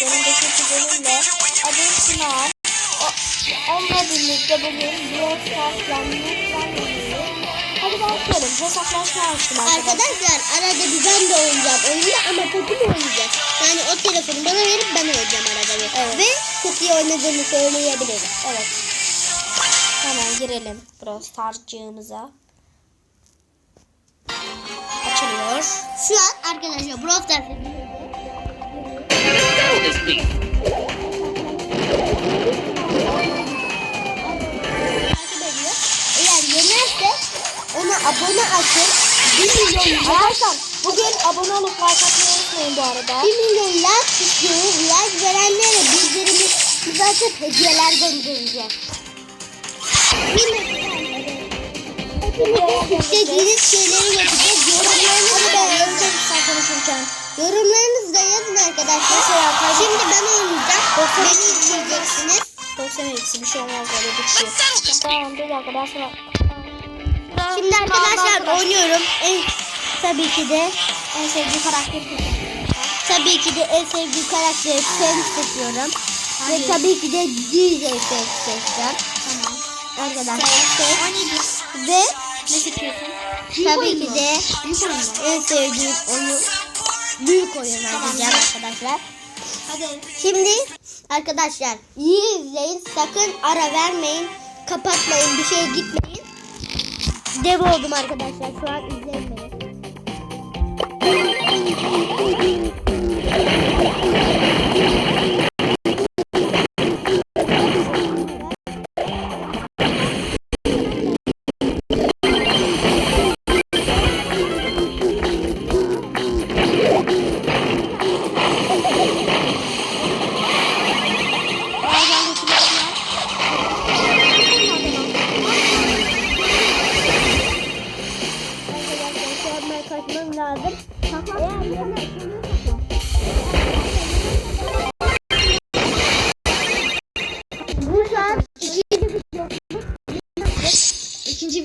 yanındaki kuzenimle adım. O- Onunla birlikte bugün Brawl Stars yanlış Hadi başlayalım. Hesaplaşma açtım arkadaşlar. Arkadaşlar arada bir ben de oynayacağım oyunda ama Poppy de oynayacak. Yani o telefonu bana verip ben oynayacağım arada bir. Evet. Ve çok iyi oynadığını söyleyebilirim. Evet. Hemen girelim Brawl Stars'cığımıza. Açılıyor. Şu an arkadaşlar Brawl Eğer yenerse ona abone açın. 1 milyon like, bugün abone olup like atmayı unutmayın bu arada. 1 milyon like istiyoruz. Like verenlere bildirimi biz açıp hediyeler göndereceğiz. Hepinize istediğiniz şeyleri yapacağız. Yorumlarınızı da. Sen konuşurken. Yorumlarınızı arkadaşlar. Mesela Şimdi ben oynayacağım. Doksan- Beni izleyeceksiniz. 90 eksi bir şey olmaz böyle bir şey. Tamam bir dakika ben sana... Şimdi arkadaşlar oynuyorum. En, tabii ki de en sevdiğim karakter Tabii ki de en sevdiğim karakteri Sam seçiyorum. Ve tabii ki de DJ seçeceğim. Tamam. Arkadaşlar. Ve Ne seçiyorsun? tabii ki de en sevdiğim oyun büyük oyun oynayacağım arkadaşlar. Hadi. Şimdi arkadaşlar iyi izleyin. Sakın ara vermeyin. Kapatmayın. Bir şeye gitmeyin. Dev oldum arkadaşlar. Şu an izleyin beni. Arkadaşlar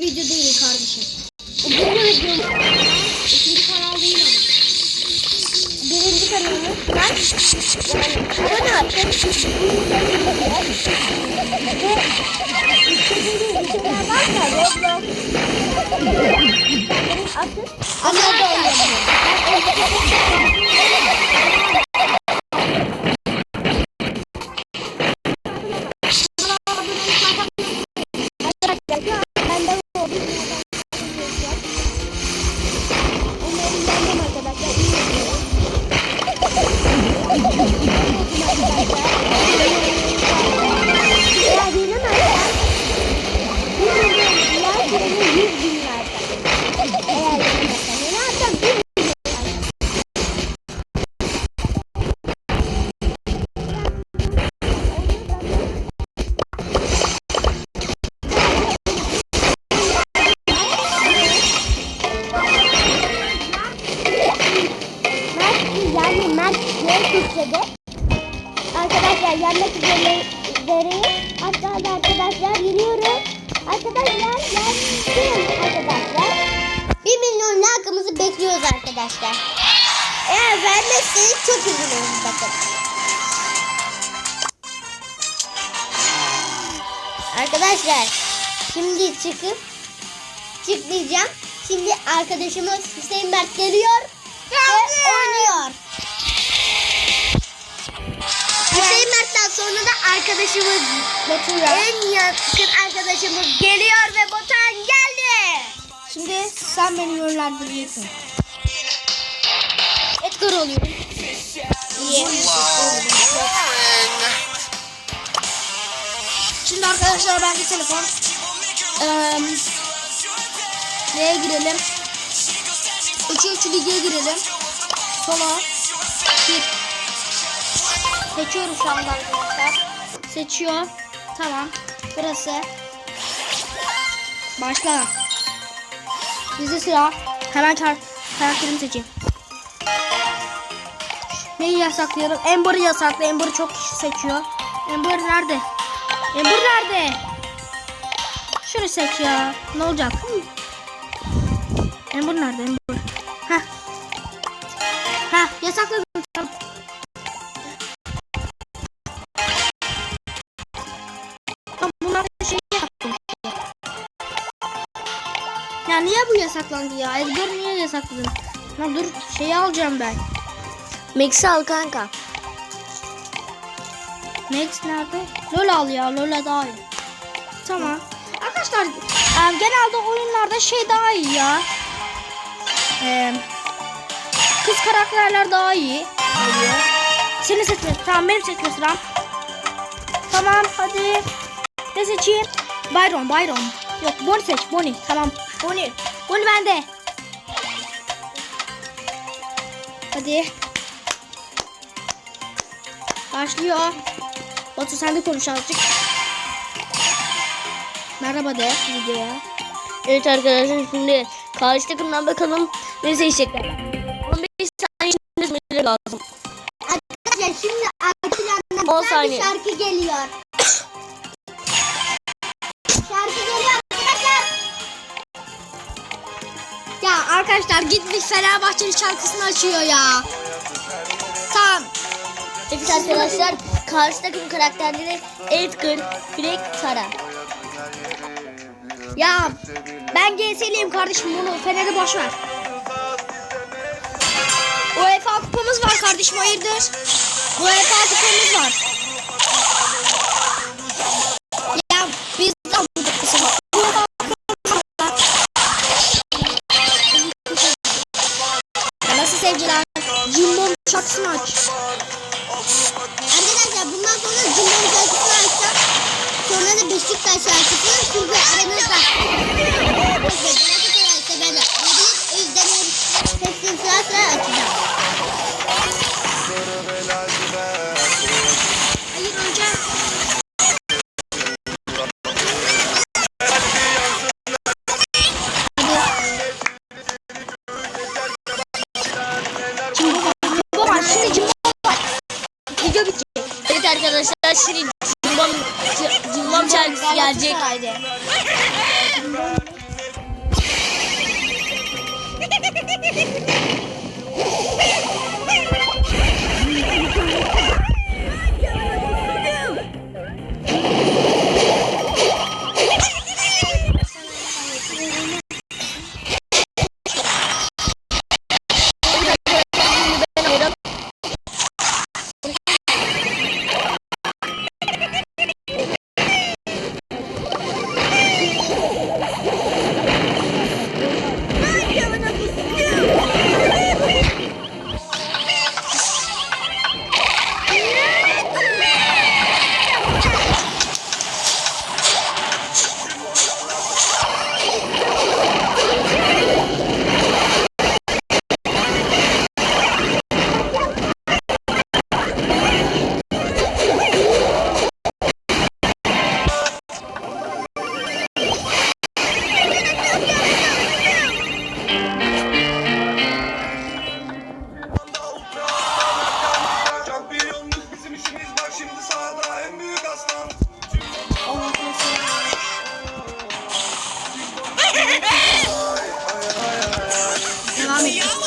video değil kardeşim. Birinci video. İkinci kanal değil ama. Birinci kanalımız var. Yani abone atın. Ve istediğiniz şeyler varsa Roblox atın. Ama da oynayalım. Ben arkadaşlar. Eğer vermezseniz çok üzülürüz bakın. Arkadaşlar şimdi çıkıp çıkmayacağım. Şimdi arkadaşımız Hüseyin Mert geliyor ve oynuyor. Hüseyin Mert'ten sonra da arkadaşımız Batura. en yakın arkadaşımız geliyor ve Botan geldi. Şimdi sen beni yönlendireceksin. Oluyorum. İyi. Şimdi arkadaşlar bende telefon. Eee neye girelim? 3'e 3 lige girelim. Sola. Gir. Seçiyorum şu anda arkadaşlar. Seçiyor. Tamam. Burası. Başla. Bizi sıra. Hemen kar karakterimi seçeyim. Şeyi yasaklayalım. Ember'ı yasakla. Ember'ı çok kişi seçiyor. Ember nerede? Ember nerede? Şunu seç ya. Ne olacak? Ember nerede? Ember. Heh. Heh. Yasakladım. Şey ya niye bu yasaklandı ya? Edgar niye yasakladın? Lan dur şeyi alacağım ben. Max'i al kanka. Max nerede? Lola al ya. Lola daha iyi. Tamam. Arkadaşlar e, genelde oyunlarda şey daha iyi ya. E, kız karakterler daha iyi. oluyor. Seni seçme. Tamam benim seçme sıram. Tamam hadi. Ne seçeyim? Byron, Byron. Yok Bonnie seç. Bonnie. Tamam. Bonnie. Bonnie bende. Hadi. Başlıyor. Batu sen de konuş azıcık. Merhaba de videoya. Evet arkadaşlar şimdi karşı takımdan bakalım ne seçecekler. 15 saniye içinde lazım. Arkadaşlar şimdi arkadan On saniye. şarkı geliyor. şarkı geliyor arkadaşlar. Ya arkadaşlar gitmiş Fenerbahçe'nin şarkısını açıyor ya. Evet arkadaşlar karşı takım karakterleri Edgar, Frank, Tara. Ya ben GS'liyim kardeşim bunu Fener'i boş ver. UEFA kupamız var kardeşim hayırdır? UEFA kupamız var. Ya biz de Nasıl sevgiler? Cimbom şarkısını aç. Şimdi Cimbom, Cimbom şarkısı gelecek. Ben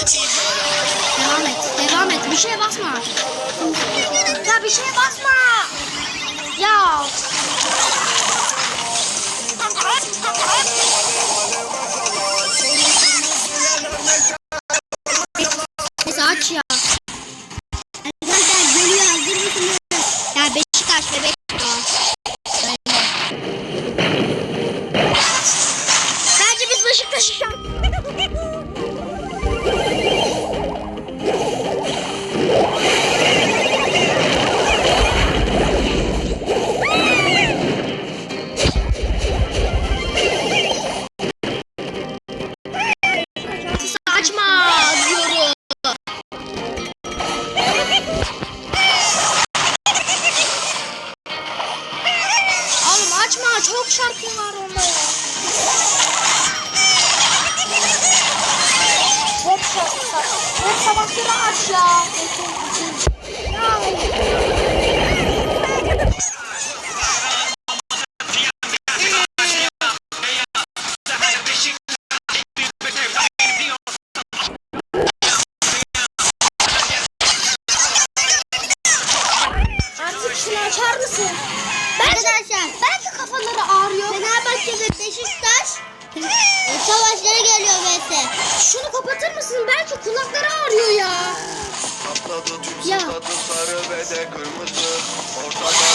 Devam et. Devam et. Bir şeye basma. Ya bir şeye basma. Ya. Artık şunu açar mısın? Arkadaşlar belki kafaları ağrıyor. Fenerbahçe ve Beşiktaş savaşları geliyor ve şunu kapatır mısın? Belki kulakları ağrıyor ya. Patladı tüm Ya. sarı ve de kırmızı Ortada